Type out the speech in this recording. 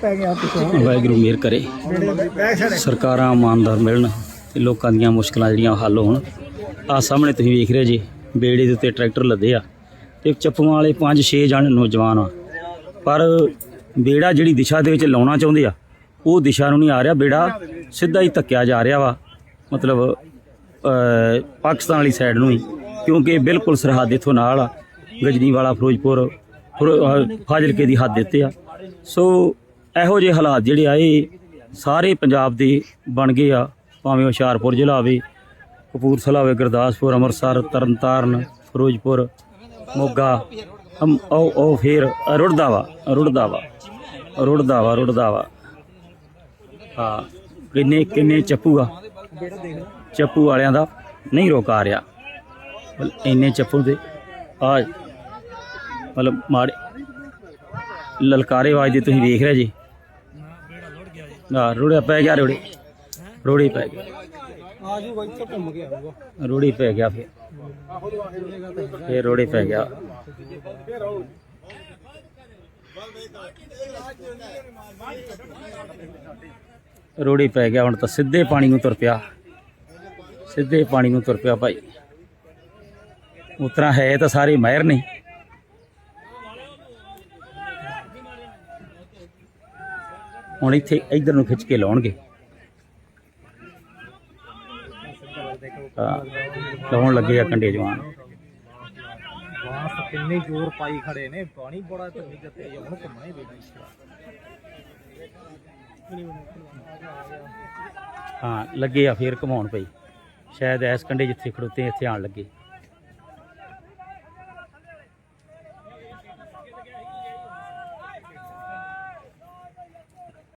ਪੈ ਗਿਆ ਪਿੱਛੋਂ ਵਾਹਿਗੁਰੂ ਮਿਹਰ ਕਰੇ। ਸਰਕਾਰਾਂ ਇਮਾਨਦਾਰ ਮਿਲਣ ਤੇ ਲੋਕਾਂ ਦੀਆਂ ਮੁਸ਼ਕਲਾਂ ਜਿਹੜੀਆਂ ਹੱਲ ਹੋਣ। ਆ ਸਾਹਮਣੇ ਤੁਸੀਂ ਵੇਖ ਰਹੇ ਜੀ, ਬੇੜੇ ਦੇ ਉੱਤੇ ਟਰੈਕਟਰ ਲੱਦੇ ਆ ਤੇ ਚੱਪੂਆਂ ਵਾਲੇ 5-6 ਜਣ ਨੌਜਵਾਨ ਆ। ਪਰ ਬੇੜਾ ਜਿਹੜੀ ਦਿਸ਼ਾ ਦੇ ਵਿੱਚ ਲਾਉਣਾ ਚਾਹੁੰਦੇ ਆ, ਉਹ ਦਿਸ਼ਾ ਨੂੰ ਨਹੀਂ ਆ ਰਿਹਾ। ਬੇੜਾ ਸਿੱਧਾ ਹੀ ਧੱਕਿਆ ਜਾ ਰਿਹਾ ਵਾ, ਮਤਲਬ ਪਾਕਿਸਤਾਨ ਵਾਲੀ ਸਾਈਡ ਨੂੰ ਹੀ, ਕਿਉਂਕਿ ਬਿਲਕੁਲ ਸਰਹੱਦ ਇੱਥੋਂ ਨਾਲ ਆ, ਗਜਨੀਵਾਲਾ, ਫਿਰੋਜ਼ਪੁਰ, ਫਿਰੋ- ਫਾਜ਼ਿਲਕੇ ਦੀ ਹੱਦ ਦਿੱਤੇ ਆ। ਸੋ ਇਹੋ ਜਿਹੇ ਹਾਲਾਤ ਜਿਹੜੇ ਆ, ਇਹ ਸਾਰੇ ਪੰਜਾਬ ਦੇ ਬਣ ਗਏ ਆ, ਭਾਵੇਂ ਹੁਸ਼ਿਆਰਪੁਰ ਜ਼ਿਲ੍ਹਾ ਹੋਵੇ, ਕਪੂਰਥਲਾ ਹੋਵੇ, ਗੁਰਦਾਸਪੁਰ, ਅੰਮ੍ਰਿਤਸਰ, ਤਰਨਤਾਰਨ, ਫਿਰੋਜ਼ਪੁਰ, ਮੋਗਾ, ਹਮ, ਉਹ ਉਹ ਫੇਰ ਰੁੜਦਾ ਵਾ ਰੁੜਦਾ ਵਾ ਰੁੜਦਾ ਵਾ ਰੁੜਦਾ ਵਾ ਹਾਂ, ਕਿੰਨੇ ਕਿੰਨੇ ਚੱਪੂ ਆ? ਚੱਪੂ ਵਾਲਿਆਂ ਦਾ ਨਹੀਂ ਰੋਕ ਆ ਰਿਹਾ। ਇੰਨੇ ਚੱਪੂ ਦੇ, ਆ, ਮਤਲਬ ਮਾੜੇ ਲਲਕਾਰੇ ਵਾਜਦੇ ਤੁਸੀਂ ਵੇਖ ਰਹੇ ਜੀ। ਆ ਰੋੜਿਆ ਪੈ ਗਿਆ ਰੋੜੀ। ਰੋੜੀ ਪੈ ਗਿਆ। ਆ ਜੂਗਾ ਇੱਥੇ ਘੁੰਮ ਕੇ ਆਊਗਾ। ਰੋੜੀ ਪੈ ਗਿਆ ਫਿਰ। ਫਿਰ ਰੋੜੀ ਪੈ ਗਿਆ। ਰੋੜੀ ਪੈ ਗਿਆ ਹੁਣ ਤਾਂ ਸਿੱਧੇ ਪਾਣੀ ਨੂੰ ਤੁਰ ਪਿਆ। ਸਿੱਧੇ ਪਾਣੀ ਨੂੰ ਤੁਰ ਪਿਆ ਭਾਈ। ਉਤਰਾ ਹੈ ਤਾਂ ਸਾਰੇ ਮਾਹਿਰ ਨੇ ਹੁਣ ਇੱਥੇ ਇਧਰ ਨੂੰ ਖਿੱਚ ਕੇ ਲਾਉਣਗੇ। ਲਾਉਣ ਲੱਗੇ ਆ ਕੰਡੇ ਜਵਾਨ। ਬਾਸ ਕਿੰਨੇ ਜ਼ੋਰ ਪਾਈ ਖੜੇ ਨੇ ਪਾਣੀ ਬੜਾ ਧੰਨੀ ਜੱਤੇ ਹੁਣ ਘੁੰਮਣਾ ਹੀ ਦੇਣਾ ਹਾਂ ਲੱਗੇ ਆ ਫੇਰ ਘਮਾਉਣ ਪਈ ਸ਼ਾਇਦ ਐਸ ਕੰਡੇ ਜਿੱਥੇ ਖੜੋਤੇ ਇੱਥੇ ਆਣ ਲੱਗੇ।